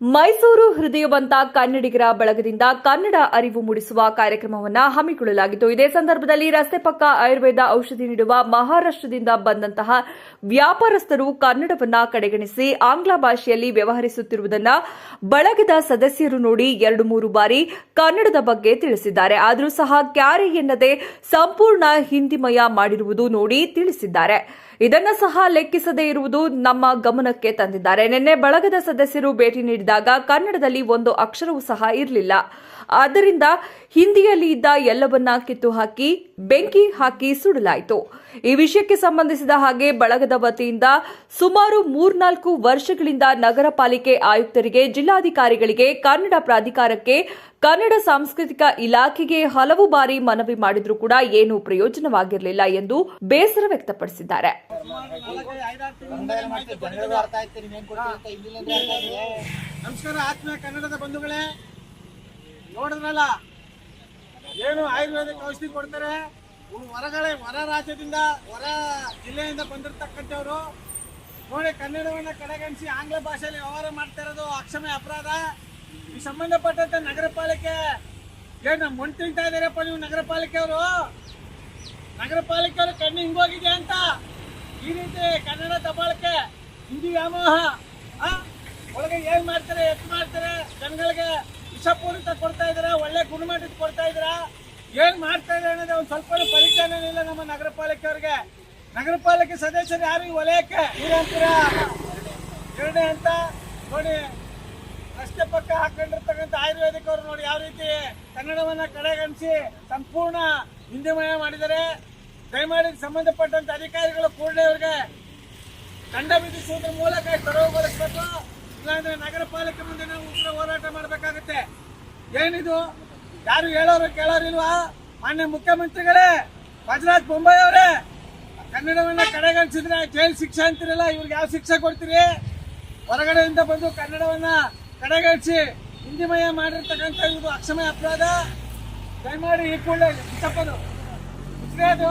ಮೈಸೂರು ಹೃದಯವಂತ ಕನ್ನಡಿಗರ ಬಳಗದಿಂದ ಕನ್ನಡ ಅರಿವು ಮೂಡಿಸುವ ಕಾರ್ಯಕ್ರಮವನ್ನು ಹಮ್ಮಿಕೊಳ್ಳಲಾಗಿತ್ತು. ಇದೇ ಸಂದರ್ಭದಲ್ಲಿ ರಸ್ತೆ ಪಕ್ಕ ಆಯುರ್ವೇದ ಔಷಧಿ ನೀಡುವ ಮಹಾರಾಷ್ಟದಿಂದ ಬಂದಂತಹ ವ್ಯಾಪಾರಸ್ಥರು ಕನ್ನಡವನ್ನ ಕಡೆಗಣಿಸಿ ಆಂಗ್ಲ ಭಾಷೆಯಲ್ಲಿ ವ್ಯವಹರಿಸುತ್ತಿರುವುದನ್ನ ಬಳಗದ ಸದಸ್ಯರು ನೋಡಿ ಎರಡು ಮೂರು ಬಾರಿ ಕನ್ನಡದ ಬಗ್ಗೆ ತಿಳಿಸಿದ್ದಾರೆ. ಆದರೂ ಸಹ ಕ್ಯಾರಿ ಎನ್ನದೆ ಸಂಪೂರ್ಣ ಹಿಂದಿಮಯ ಮಾಡಿರುವುದು ನೋಡಿ ತಿಳಿಸಿದ್ದಾರೆ. ಇದನ್ನ ಸಹ ಲೆಕ್ಕಿಸದೇ ಇರುವುದು ನಮ್ಮ ಗಮನಕ್ಕೆ ತಂದಿದ್ದಾರೆ. ನಿನ್ನೆ ಬಳಗದ ಸದಸ್ಯರು ಭೇಟಿ ನೀಡಿದಾಗ ಕನ್ನಡದಲ್ಲಿ ಒಂದು ಅಕ್ಷರವೂ ಸಹ ಇರಲಿಲ್ಲ. ಆದ್ದರಿಂದ ಹಿಂದಿಯಲ್ಲಿ ಇದ್ದ ಎಲ್ಲವನ್ನ ಕಿತ್ತು ಹಾಕಿ, ಬೆಂಕಿ ಹಾಕಿ ಸುಡಲಾಯಿತು. ಈ ವಿಷಯಕ್ಕೆ ಸಂಬಂಧಿಸಿದ ಹಾಗೆ ಬಳಗದ ವತಿಯಿಂದ ಸುಮಾರು ಮೂರ್ನಾಲ್ಕು ವರ್ಷಗಳಿಂದ ನಗರ ಪಾಲಿಕೆ ಆಯುಕ್ತರಿಗೆ, ಜಿಲ್ಲಾಧಿಕಾರಿಗಳಿಗೆ, ಕನ್ನಡ ಪ್ರಾಧಿಕಾರಕ್ಕೆ, ಕನ್ನಡ ಸಾಂಸ್ಕೃತಿಕ ಇಲಾಖೆಗೆ ಹಲವು ಬಾರಿ ಮನವಿ ಮಾಡಿದರೂ ಕೂಡ ಏನೂ ಪ್ರಯೋಜನವಾಗಿರಲಿಲ್ಲ ಎಂದು ಬೇಸರ ವ್ಯಕ್ತಪಡಿಸಿದ್ದಾರೆ. ನಮಸ್ಕಾರ, ಆತ್ಮೀಯ ಕನ್ನಡದ ಬಂಧುಗಳೇ. ನೋಡಿದ್ರಲ್ಲ? ಏನು ಆಯುರ್ವೇದಿಕ್ ಔಷಧಿ ಕೊಡ್ತಾರೆ? ಹೊರಗಡೆ, ಹೊರ ರಾಜ್ಯದಿಂದ, ಹೊರ ಜಿಲ್ಲೆಯಿಂದ ಬಂದಿರತಕ್ಕಂಥವ್ರು. ನೋಡಿ, ಕನ್ನಡವನ್ನ ಕಡೆಗಣಿಸಿ ಆಂಗ್ಲ ಭಾಷೆಯಲ್ಲಿ ವ್ಯವಹಾರ ಮಾಡ್ತಾ ಇರೋದು ಅಕ್ಷಮೆ ಅಪರಾಧ. ಈ ಸಂಬಂಧಪಟ್ಟಂತೆ ನಗರ ಪಾಲಿಕೆ, ಏನು ಮಣ್ಣು ತಿಂತಾ ನೀವು ನಗರ ಪಾಲಿಕೆಯವರು ನಗರ ಪಾಲಿಕೆಯವರು ಕಣ್ಣು ಹಿಂಗೋಗಿದೆ ಅಂತ? ಈ ರೀತಿ ಕನ್ನಡ ದಬ್ಬಾಳಿಕೆ ಹಿಂದಿ ವ್ಯಾಮೋಹ? ಒಳಗೆ ಏನ್ ಮಾಡ್ತಾರೆ, ಎತ್ ಮಾಡ್ತಾರೆ, ಜನಗಳಿಗೆ ವಿಷಪೂರಿತ ಕೊಡ್ತಾ ಇದಾರೆ ಒಳ್ಳೆ ಗುಣಮಟ್ಟದ ಕೊಡ್ತಾ ಇದಾರ ಏನ್ ಮಾಡ್ತಾ ಇದ್ದಾರೆ ಅನ್ನೋದೇ ಒಂದ್ ಸ್ವಲ್ಪ ಪರಿಜ್ಞಾನ ಇಲ್ಲ ನಮ್ಮ ನಗರ ಪಾಲಿಕೆ ಅವ್ರಿಗೆ. ನಗರ ಪಾಲಿಕೆ ಸದಸ್ಯರು ಯಾರು ಈ ವಲಯಕ್ಕೆ? ಏನಂತೀರ ಎರಡನೇ ಅಂತ? ನೋಡಿ, ರಸ್ತೆ ಪಕ್ಕ ಹಾಕೊಂಡಿರ್ತಕ್ಕಂಥ ಆಯುರ್ವೇದಿಕ್ ಅವರು ನೋಡಿ, ಯಾವ ರೀತಿ ಕನ್ನಡವನ್ನ ಕಡೆಗಣಿಸಿ ಸಂಪೂರ್ಣ ಹಿಂದಿಮಯ ಮಾಡಿದ್ದಾರೆ. ದಯಮಾಡಿ ಸಂಬಂಧಪಟ್ಟಂತ ಅಧಿಕಾರಿಗಳು ಕೂಡಲೇ ಅವರಿಗೆ ದಂಡ ವಿಧಿಸುವುದರ ಮೂಲಕ ತೆರವುಗೊಳಿಸಬೇಕು ಇಲ್ಲಾಂದ್ರೆ ನಗರ ಪಾಲಿಕೆ ಮುಂದೆ ನಾವು ಉಗ್ರ ಹೋರಾಟ ಮಾಡಬೇಕಾಗುತ್ತೆ. ಏನಿದು? ಯಾರು ಹೇಳೋರು ಕೇಳೋರಿಲ್ವಾ? ಮಾನ್ಯ ಮುಖ್ಯಮಂತ್ರಿಗಳೇ ಗುಜರಾತ್ ಮುಂಬೈ ಅವರೇ, ಕನ್ನಡವನ್ನ ಕಡೆಗಣಿಸಿದ್ರೆ ಜೈಲ್ ಶಿಕ್ಷೆ ಅಂತಿರಲ್ಲ, ಇವ್ರಿಗೆ ಯಾವ ಶಿಕ್ಷೆ ಕೊಡ್ತೀರಿ? ಹೊರಗಡೆಯಿಂದ ಬಂದು ಕನ್ನಡವನ್ನ ಕಡೆಗಣಿಸಿ ಹಿಂದಿಮಯ ಮಾಡಿರ್ತಕ್ಕಂಥ ಇದು ಅಕ್ಷಮಯ ಅಪರಾಧ. ದಯಮಾಡಿ ಈ ಕೂಡಲೇ ಬಿಚ್ಚದೆ ಅದು.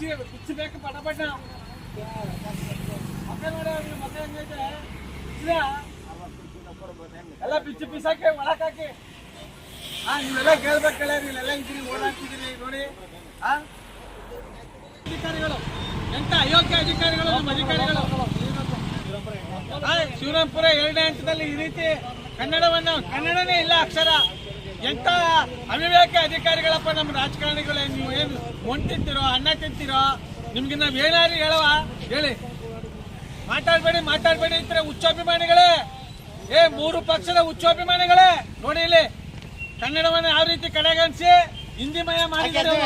ಬಿಚ್ಚಿ ಬೇಕು ಪಟ ಪಟ ಮತ್ತೆ ನೋಡಿ ಅವ್ರಿಗೆ ಮಕ್ಕ ಹೆಂಗೈತೆ ಎಲ್ಲ ಬಿಚ್ಚಿ ಬಿಸಾಕಿ ಒಳಕ್ ಹಾಕಿ ಹಾ ನೀವೆಲ್ಲ ಕೇಳ್ಬೇಕಲ್ಲ ನೀವೆಲ್ಲ ಓಡಾಡ್ತಿದ್ದೀರಿ ನೋಡಿ ಹಾ ಅಧಿಕಾರಿಗಳು ಎಂತ ಅಯೋಗ್ಯ ಅಧಿಕಾರಿಗಳು ನಮ್ಮ ಅಧಿಕಾರಿಗಳು ಶಿವರಾಂಪುರ ಎರಡನೇ ಹಂತದಲ್ಲಿ ಈ ರೀತಿ ಕನ್ನಡವನ್ನು ಕನ್ನಡನೇ ಇಲ್ಲ ಅಕ್ಷರ. ಎಂತ ಅವಿವೇಕ ಅಧಿಕಾರಿಗಳಪ್ಪ ನಮ್ಮ ರಾಜಕಾರಣಿಗಳೇ, ನೀವು ಏನು ಮೊಂಡ್ ತಿಂತೀರೋ ಅನ್ನ ತಿಂತೀರೋ? ನಿಮ್ಗೆ ನಾವ್ ಏನಾದ್ರು ಹೇಳವ ಹೇಳಿ. ಮಾತಾಡ್ಬೇಡಿ ಮಾತಾಡ್ಬೇಡಿ ಅಂತಾರೆ ಉಚ್ಚಾಭಿಮಾನಿಗಳೇ ಏ, ಮೂರು ಪಕ್ಷದ ಉಚ್ಚಾಭಿಮಾನಿಗಳೇ ನೋಡಿ ಇಲ್ಲಿ, ಕನ್ನಡವನ್ನ ಯಾವ ರೀತಿ ಕಡೆಗಣಿಸಿ ಹಿಂದಿಮಯ ಮಾಡಿದ್ದಾರೆ?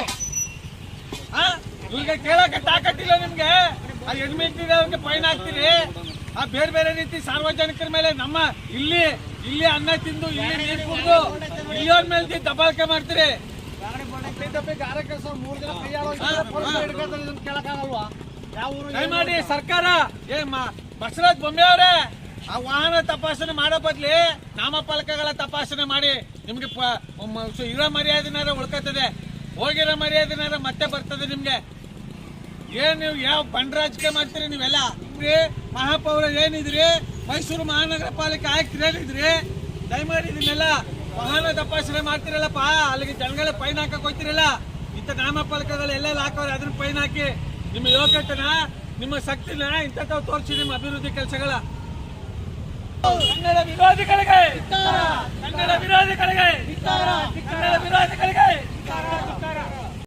ಇವ್ರಿಗೆ ಕೇಳಕ್ಕೆ ತಾಕತ್ತಿಲ್ಲ ನಿಮ್ಗೆ? ಆ ಅವ್ರಿಗೆ ಫೈನ್ ಹಾಕ್ತೀರಿ? ಆ ಬೇರೆ ಬೇರೆ ರೀತಿ ಸಾರ್ವಜನಿಕರ ಮೇಲೆ ನಮ್ಮ ಇಲ್ಲಿ ಇಲ್ಲಿ ಅನ್ನ ತಿಂದು, ಇಲ್ಲಿ ನೀರು ಕುಡಿದು ಇಲ್ಲಿಯವ್ರ ಮೇಲೆ ದಬ್ಬಾಳಿಕೆ ಮಾಡ್ತೀರಿ. ದಯಮಾಡಿ ಸರ್ಕಾರ ಏ ಮ- ಬಸವರಾಜ್ ಬೊಂಬೆ ಅವರೇ ಆ ವಾಹನ ತಪಾಸಣೆ ಮಾಡೋ ಬದ್ಲಿ ನಾಮಫಲಕಗಳ ತಪಾಸಣೆ ಮಾಡಿ ನಿಮ್ಗೆ ಇರೋ ಮರ್ಯಾದೆನಾರ ಉಳ್ಕೊತದೆ. ಹೋಗಿರೋ ಮರ್ಯಾದೆನಾರ ಮತ್ತೆ ಬರ್ತದೆ ನಿಮ್ಗೆ. ಏನ್ ನೀವು ಯಾವ ಬಂಡ್ ರಾಜಕೀಯ ಮಾಡ್ತೀರಿ ನೀವೆಲ್ಲ? ಮಹಾಪೌರ ಏನಿದ್ರಿ? ಮೈಸೂರು ಮಹಾನಗರ ಪಾಲಿಕೆ ಆಯ್ತು ಹೇಳಿದ್ರಿ ದಯಮಾಡಿ ಇದನ್ನೆಲ್ಲ ವಾಹನ ತಪಾಸಣೆ ಮಾಡ್ತಿರಲ್ಲಪ್ಪ. ಅಲ್ಲಿಗೆ ಜನಗಳ ಪೈನ್ ಹಾಕಕ್ ಹೋಗ್ತಿರಲ್ಲ. ಇಂಥ ನಾಮ ಫಲಕದಲ್ಲಿ ಎಲ್ಲೆಲ್ಲ ಹಾಕೋರೆ ಅದನ್ನ ಪೈನ್ ಹಾಕಿ. ನಿಮ್ಮ ಯೋಗ್ಯತನ, ನಿಮ್ಮ ಶಕ್ತಿನ ಇಂಥವ್ ತೋರಿಸಿ ನಿಮ್ಮ ಅಭಿವೃದ್ಧಿ ಕೆಲಸಗಳ. ಕನ್ನಡ ವಿರೋಧಿಗಳಿಗೆ. ಕನ್ನಡ ವಿರೋಧಿಗಳಿಗೆ. ಕನ್ನಡ ವಿರೋಧಿಗಳಿಗೆ.